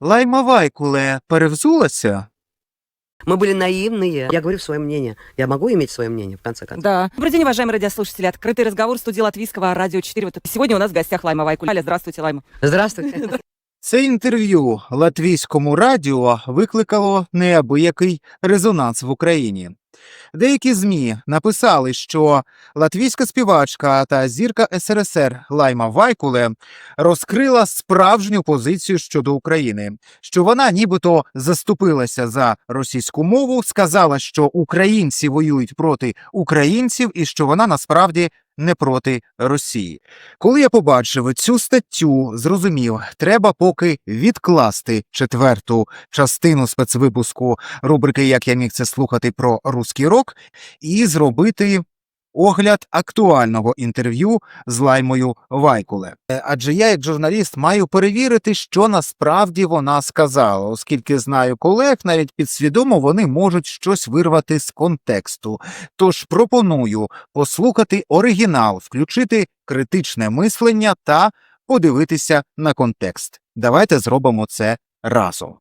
Лайма Вайкуле перевзулася? Мы были наивные. Я говорю свое мнение. Я могу иметь свое мнение, в конце концов? Да. Добрый день, уважаемые радиослушатели. Открытый разговор в студии Латвийского радио 4. Вот сегодня у нас в гостях Лайма Вайкуль. Аля, здравствуйте, Лайма. Здравствуйте. Це інтерв'ю латвійському радіо викликало неабиякий резонанс в Україні. Деякі ЗМІ написали, що латвійська співачка та зірка СРСР Лайма Вайкуле розкрила справжню позицію щодо України, що вона нібито заступилася за російську мову, сказала, що українці воюють проти українців і що вона насправді не проти Росії. Коли я побачив цю статтю, зрозумів, треба поки відкласти четверту частину спецвипуску рубрики Як я міг це слухати про руський рок, і зробити огляд актуального інтерв'ю з Лаймою Вайкуле. Е, Адже я, як журналіст, маю перевірити, що насправді вона сказала, оскільки знаю колег, навіть підсвідомо вони можуть щось вирвати з контексту. Тож пропоную послухати оригінал, включити критичне мислення та подивитися на контекст. Давайте зробимо це разом.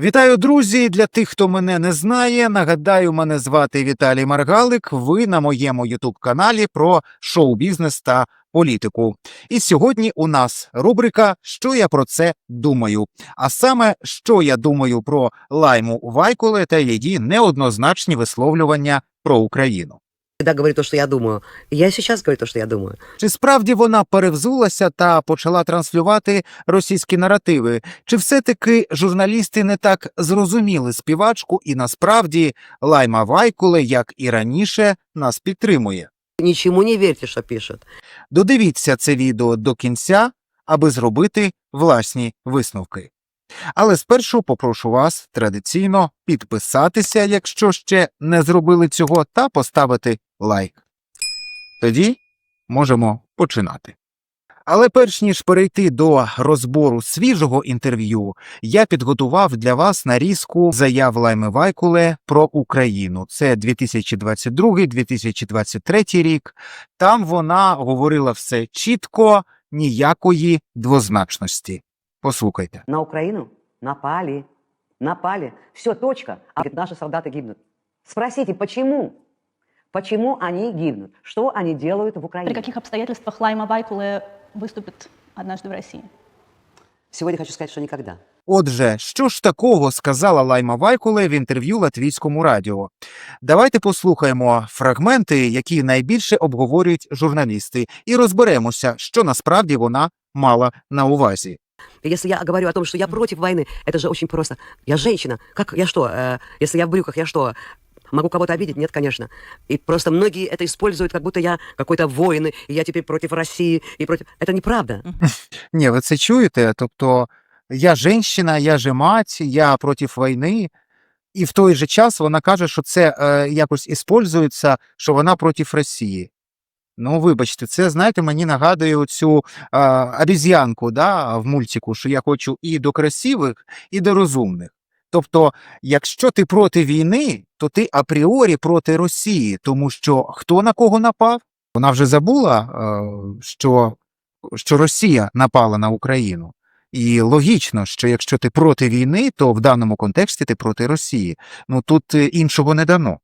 Вітаю, друзі! Для тих, хто мене не знає, нагадаю, мене звати Віталій Маргалик. Ви на моєму ютуб-каналі про шоу-бізнес та політику. І сьогодні у нас рубрика Що я про це думаю. А саме, що я думаю про лайму Вайкуле та її неоднозначні висловлювання про Україну. Всегда говорю то, что я думаю. И Я сейчас говорю то, что я думаю. Чи справді вона перевзулася та почала транслювати російські наративи? Чи все-таки журналісти не так зрозуміли співачку, і насправді Лайма Вайкуле, як і раніше, нас підтримує? Ничему не верьте, что пишут. Додивіться це відео до кінця, аби зробити власні висновки. Але спершу попрошу вас традиційно підписатися, якщо ще не зробили цього, та поставити лайк. Тоді можемо починати. Але перш ніж перейти до розбору свіжого інтерв'ю, я підготував для вас нарізку заяв Лайми Вайкуле про Україну. Це 2022-2023 рік. Там вона говорила все чітко, ніякої двозначності. Послухайте. На Украину напали. Напали. Все, точка. А говорит, наши солдаты гибнут. Спросите, почему? Почему они гибнут? Что они делают в Украине? При каких обстоятельствах Лайма Вайкуле выступит однажды в России? Сегодня хочу сказать, что никогда. Отже, що ж такого сказала Лайма Вайкуле в інтерв'ю латвійському радіо? Давайте послухаємо фрагменти, які найбільше обговорюють журналісти, і розберемося, що насправді вона мала на увазі. Если я говорю о том, что я против войны, это же очень просто. Я женщина. Как я что? э, если я в брюках, я что? Могу кого-то обидеть? Нет, конечно. И просто многие это используют, как будто я какой-то воин, и я теперь против России и против. Это неправда. Ні, ви це чуєте? Тобто, я женщина, я же мать, я проти війни. І в той же час вона каже, що це е, якось іспользується, що вона проти Росії. Ну, вибачте, це, знаєте, мені нагадує цю е, обіз'янку да, в мультику, що я хочу і до красивих, і до розумних. Тобто, якщо ти проти війни, то ти апріорі проти Росії, тому що хто на кого напав? Вона вже забула, що, що Росія напала на Україну. І логічно, що якщо ти проти війни, то в даному контексті ти проти Росії. Ну тут е, іншого не дано.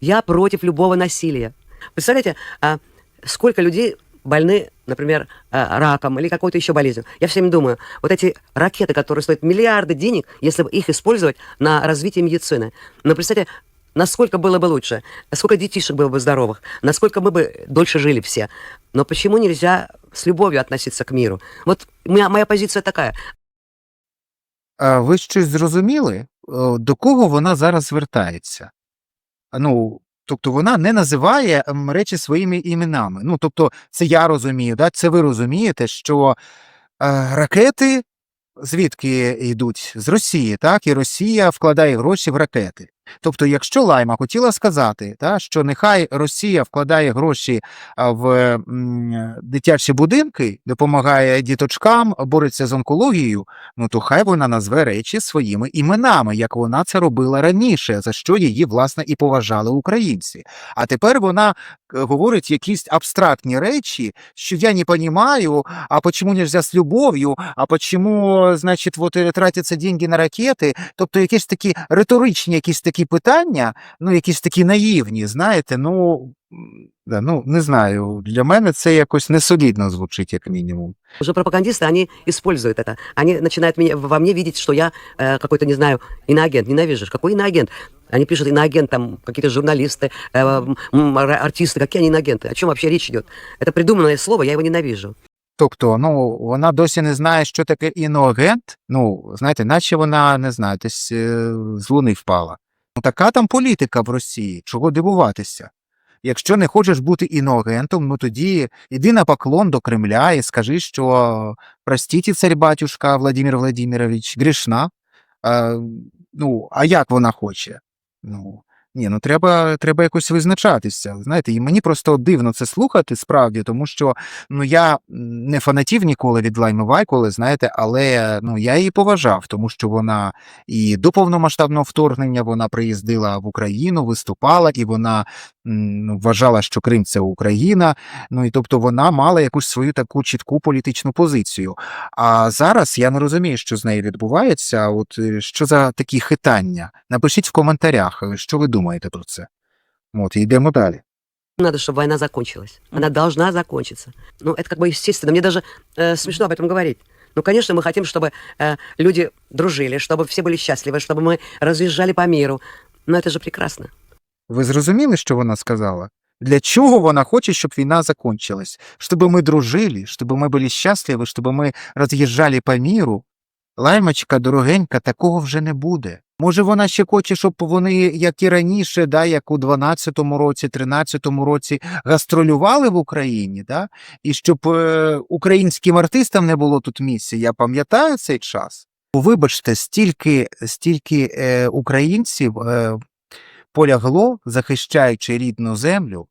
Я против любого насилия. Представляете, а, сколько людей больны, например, а, раком или какой-то еще болезнью. Я все время думаю, вот эти ракеты, которые стоят миллиарды денег, если бы их использовать на развитие медицины. Но представьте, насколько было бы лучше, сколько детишек было бы здоровых, насколько мы бы дольше жили все. Но почему нельзя с любовью относиться к миру? Вот моя, моя позиция такая. А щось зрозуміли, до кого вона зараз звертається? Ну, тобто вона не називає ем, речі своїми іменами. Ну, тобто, це я розумію, да? це ви розумієте, що е, ракети звідки йдуть? З Росії, так? І Росія вкладає гроші в ракети. Тобто, якщо Лайма хотіла сказати, та, що нехай Росія вкладає гроші в дитячі будинки, допомагає діточкам, бореться з онкологією, ну то хай вона назве речі своїми іменами, як вона це робила раніше, за що її власне і поважали українці. А тепер вона е, говорить якісь абстрактні речі, що я не понимаю, а почему нельзя з любов'ю, а почему, значить, вот е, тратяться деньги на ракети. Тобто якісь такі риторичні якісь такі питання, ну якісь такі наївні, знаєте, ну. м, Да, ну не знаю. Для мене це якось несолідно звучить, як мінімум. Уже пропагандисты, они используют это. Они начинают меня, во мне видеть, что я э, какой-то, не знаю, иноагент. Ненавижу. Какой иноагент? Они пишут иноагент, там, какие-то журналисты, э, м, ар- артисты. Какие они иноагенты? О чем вообще речь идет? Это придуманное слово, я его ненавижу. Тобто, ну вона досі не знає, що таке іноагент. Ну, знаєте, наче вона не знаю, десь е, з луни впала. Ну така там політика в Росії. Чого дивуватися? Якщо не хочеш бути іноагентом, ну тоді йди на поклон до Кремля і скажи, що простіть царь батюшка Владимир Владимирович, грішна. А, ну, а як вона хоче? Ну, ні, ну треба, треба якось визначатися. Знаєте, і мені просто дивно це слухати справді, тому що ну я не фанатів ніколи від Лайми Вайколи, знаєте, але ну я її поважав, тому що вона і до повномасштабного вторгнення вона приїздила в Україну, виступала, і вона ну, вважала, що Крим це Україна. Ну і тобто вона мала якусь свою таку чітку політичну позицію. А зараз я не розумію, що з нею відбувається. От е, що за такі хитання? Напишіть в коментарях, е, що ви думаєте про це. От і йдемо далі. Надо, чтобы война закончилась. Она должна закончиться. Ну, это как бы естественно. Мне даже э, смешно об этом говорить. Ну, конечно, мы хотим, чтобы э, люди дружили, чтобы все были счастливы, чтобы мы разъезжали по миру. Но это же прекрасно. Ви зрозуміли, що вона сказала? Для чого вона хоче, щоб війна закончилась? Щоб ми дружили, щоб ми були щасливі, щоб ми роз'їжджали по міру. Лаймочка, дорогенька, такого вже не буде. Може, вона ще хоче, щоб вони, як і раніше, да, як у 12-му році, 13-му році, гастролювали в Україні, да? і щоб е, українським артистам не було тут місця. Я пам'ятаю цей час. Вибачте, стільки, стільки е, українців е, полягло, захищаючи рідну землю,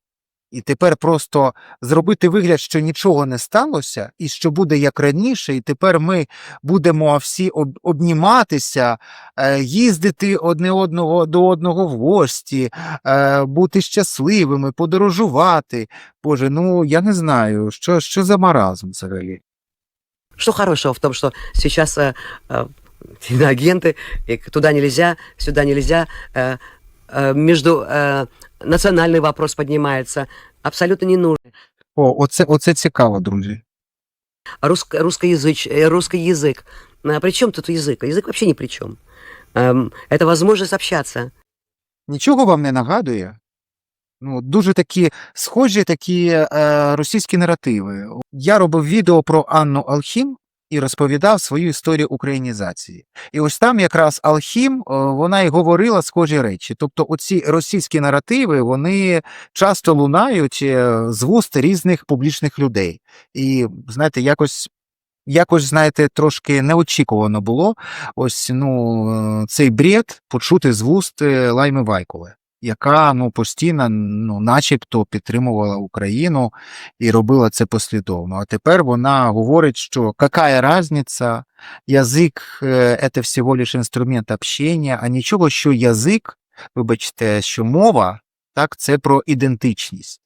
і тепер просто зробити вигляд, що нічого не сталося, і що буде як раніше, і тепер ми будемо всі об- обніматися, е, їздити одне одного до одного в гості, е, бути щасливими, подорожувати. Боже, ну я не знаю, що, що за маразм взагалі. Что хорошего в том, что сейчас э, э, иноагенты, и туда нельзя, сюда нельзя, э, э, между э, национальный вопрос поднимается, абсолютно не нужно. О, оце, оце цікаво, друзі. Русско- русскоязыч, э, русский язык. А при чем тут язык? Язык вообще ни при чем. Эм, это возможность общаться. Нічого вам не нагадує? Ну, дуже такі схожі такі е, російські наративи. Я робив відео про Анну Алхім і розповідав свою історію українізації. І ось там якраз Алхім, е, вона і говорила схожі речі. Тобто, оці російські наративи, вони часто лунають е, з вуст різних публічних людей. І, знаєте, якось. Якось, знаєте, трошки неочікувано було ось ну, е, цей бред почути з вуст Лайми Вайколе, яка ну, постійно, ну, начебто, підтримувала Україну і робила це послідовно. А тепер вона говорить, що яка різниця, язик це всього лише інструмент общення, а нічого, що язик, вибачте, що мова, так, це про ідентичність.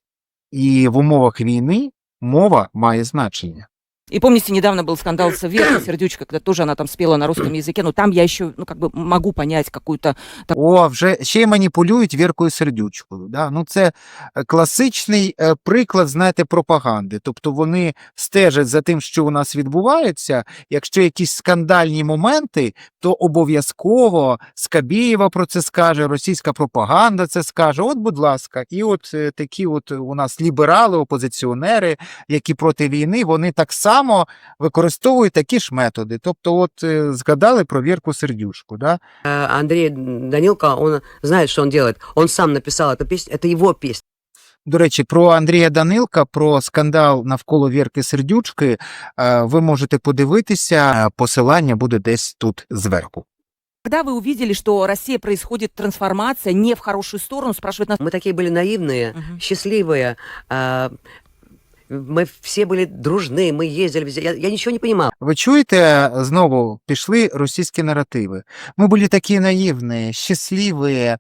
І в умовах війни мова має значення. И помните, недавно был скандал с Верой Сердючкой, когда тоже она там спела на русском языке. Но там я еще, ну, как бы могу понять какую-то О, вже ще й маніпулюють Віркою Сердючкою. Да? Ну, це е, класичний е, приклад, знаєте, пропаганди. Тобто вони стежать за тим, що у нас відбувається. Якщо якісь скандальні моменти, то обов'язково Скабєєва про це скаже, російська пропаганда це скаже. От, будь ласка, і от е, такі от у нас ліберали, опозиціонери, які проти війни, вони так само використовують такі ж методи. Тобто, от е, згадали про Вірку Сердючку. Да? Э, Андрей Данилко, он знает, что он делает. Он сам написал эту песню, это его песня. До речі, про Андрія Данилка, про скандал навколо Вірки Сердючки, е, ви можете подивитися. Посилання буде десь тут зверху. Когда вы увидели, что Россия происходит трансформация не в хорошую сторону, спрашивает нас... Мы такие были наивные, Мгм. счастливые. а, мы все были дружны, мы ездили везде. Я, я ничего не понимал. Ви чуєте, знову пішли російські наративи. Ми були такі наївні, щасливі,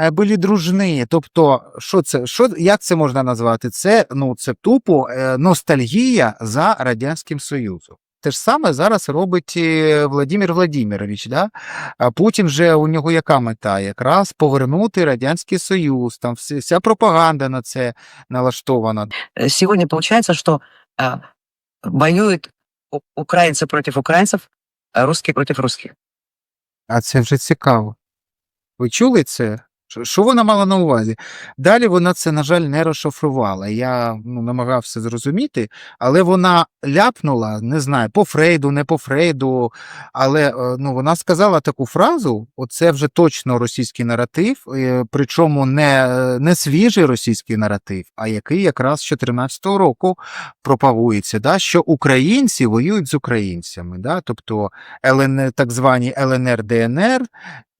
е, були дружні. Тобто, що це, що, як це можна назвати? Це, ну, це тупо е, ностальгія за Радянським Союзом. Те ж саме зараз робить е, Владимир Владимирович. Да? А Путін же у нього яка мета? Якраз повернути Радянський Союз. Там вся, пропаганда на це налаштована. Э, сегодня получается, что а, воюют у- украинцы против украинцев, а русские против русских. А це вже цікаво. Ви чули це? Що- вона мала на увазі? Далі вона це, на жаль, не розшифрувала. Я ну, намагався зрозуміти, але вона ляпнула, не знаю, по Фрейду, не по Фрейду. Але е, ну, вона сказала таку фразу: оце вже точно російський наратив, причому не, не свіжий російський наратив, а який якраз з 14-го року пропагується, да, що українці воюють з українцями. Да? Тобто ЛН, так звані ЛНР, ДНР,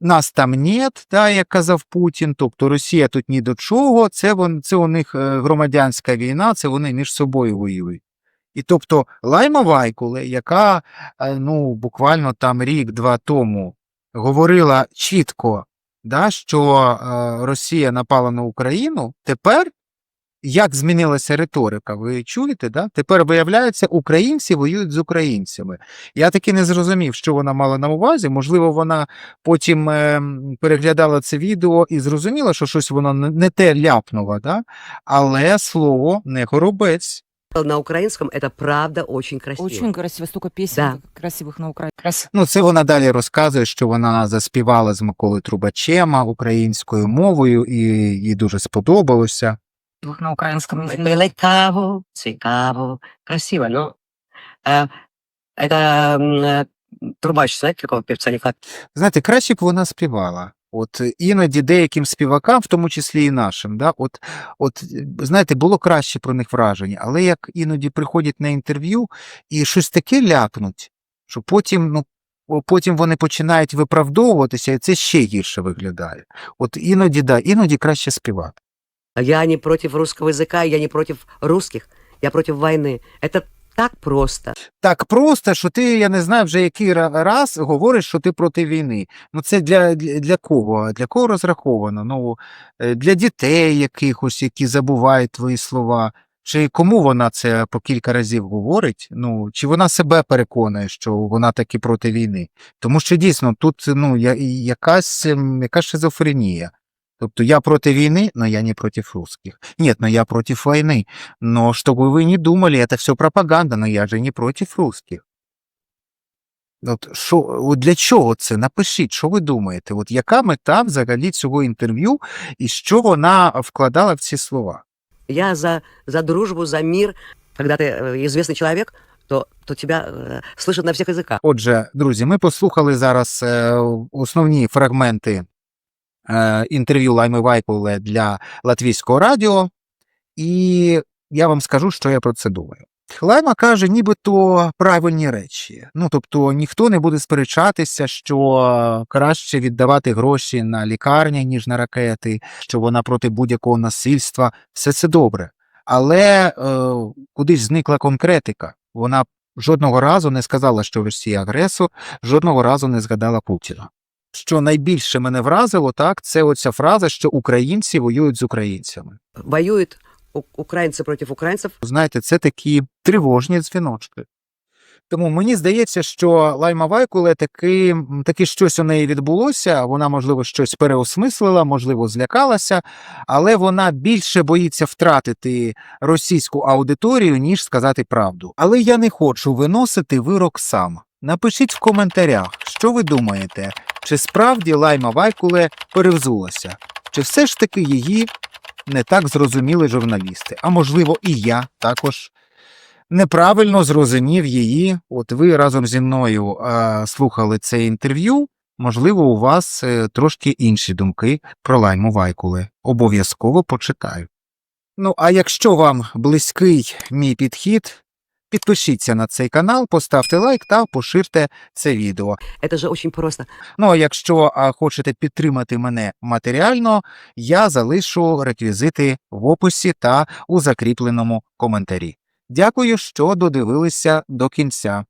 нас там нет, да, як казав Путін, тобто Росія тут ні до чого, це, вон, це у них е, громадянська війна, це вони між собою воюють. І тобто Лайма Вайкуле, яка е, ну, буквально там рік-два тому говорила чітко, да, що е, Росія напала на Україну, тепер як змінилася риторика, ви чуєте? Да? Тепер виявляється, українці воюють з українцями. Я таки не зрозумів, що вона мала на увазі. Можливо, вона потім е, переглядала це відео і зрозуміла, що щось воно не- те ляпнуло, да? але слово не горобець. На украинском это правда очень красиво. Очень красиво, столько песен красивых на Украине. Ну, це вона далі розказує, що вона заспівала з Миколою Трубачем українською мовою, і їй дуже сподобалося Двух на украинском цікаво, цікаво, красиво, но э, это м, э, Трубач, знаете, такого певца или как? Знаєте, краще б вона співала. От е, іноді деяким співакам, в тому числі і нашим, да, от, от е, знаєте, було краще про них враження, але як іноді приходять на інтерв'ю і щось таке ляпнуть, що потім, ну, о, потім вони починають виправдовуватися, і це ще гірше виглядає. От іноді, да, іноді краще співати. Я не против русского языка, я не против русских, я против войны. Это так просто. Так просто, що ти, я не знаю, вже який ра- раз говориш, що ти проти війни. Ну це для, для, для кого? Для кого розраховано? Ну, е, для дітей якихось, які забувають твої слова. Чи кому вона це по кілька разів говорить? Ну, чи вона себе переконує, що вона таки проти війни? Тому що дійсно тут ну, я, якась, ем, якась шизофренія. Тобто я проти війны, но я не против русских. Нет, но я против войны. Но чтобы вы не думали, это все пропаганда, но я же не против русских. От що, от для чого це? Напишіть, що ви думаєте? От яка мета взагалі цього інтерв'ю і що вона вкладала в ці слова? Я за, за дружбу, за мир. Когда ты э, известный человек, то, то тебя э, слышат на всех языках. Отже, друзі, ми послухали зараз е, основні фрагменти е, інтерв'ю Лайми Вайкуле для латвійського радіо, і я вам скажу, що я про це думаю. Лайма каже, нібито правильні речі. Ну тобто ніхто не буде сперечатися, що краще віддавати гроші на лікарні, ніж на ракети, що вона проти будь-якого насильства. Все це добре. Але е, кудись зникла конкретика. Вона жодного разу не сказала, що Росія агресор, жодного разу не згадала Путіна. Що найбільше мене вразило, так, це оця фраза, що українці воюють з українцями. Воюют у- украинцы против украинцев. Знаєте, це такі тривожні дзвіночки. Тому мені здається, що Лайма Вайкуле таки, таки щось у неї відбулося, вона, можливо, щось переосмислила, можливо, злякалася, але вона більше боїться втратити російську аудиторію, ніж сказати правду. Але я не хочу виносити вирок сам. Напишіть в коментарях, що ви думаєте, чи справді Лайма Вайкуле перевзулася, чи все ж таки її не так зрозуміли журналісти, а можливо, і я також неправильно зрозумів її. От ви разом зі мною е, слухали це інтерв'ю. Можливо, у вас е, трошки інші думки про лайму Вайкуле. Обов'язково почитаю. Ну, а якщо вам близький мій підхід, Підпишіться на цей канал, поставте лайк та поширте це відео. Это же очень просто. Ну а якщо а, хочете підтримати мене матеріально, я залишу реквізити в описі та у закріпленому коментарі. Дякую, що додивилися до кінця.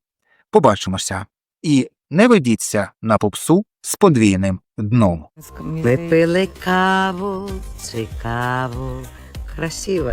Побачимося. І не ведіться на попсу з подвійним дном. Ми пили каву, цікаво, красиво.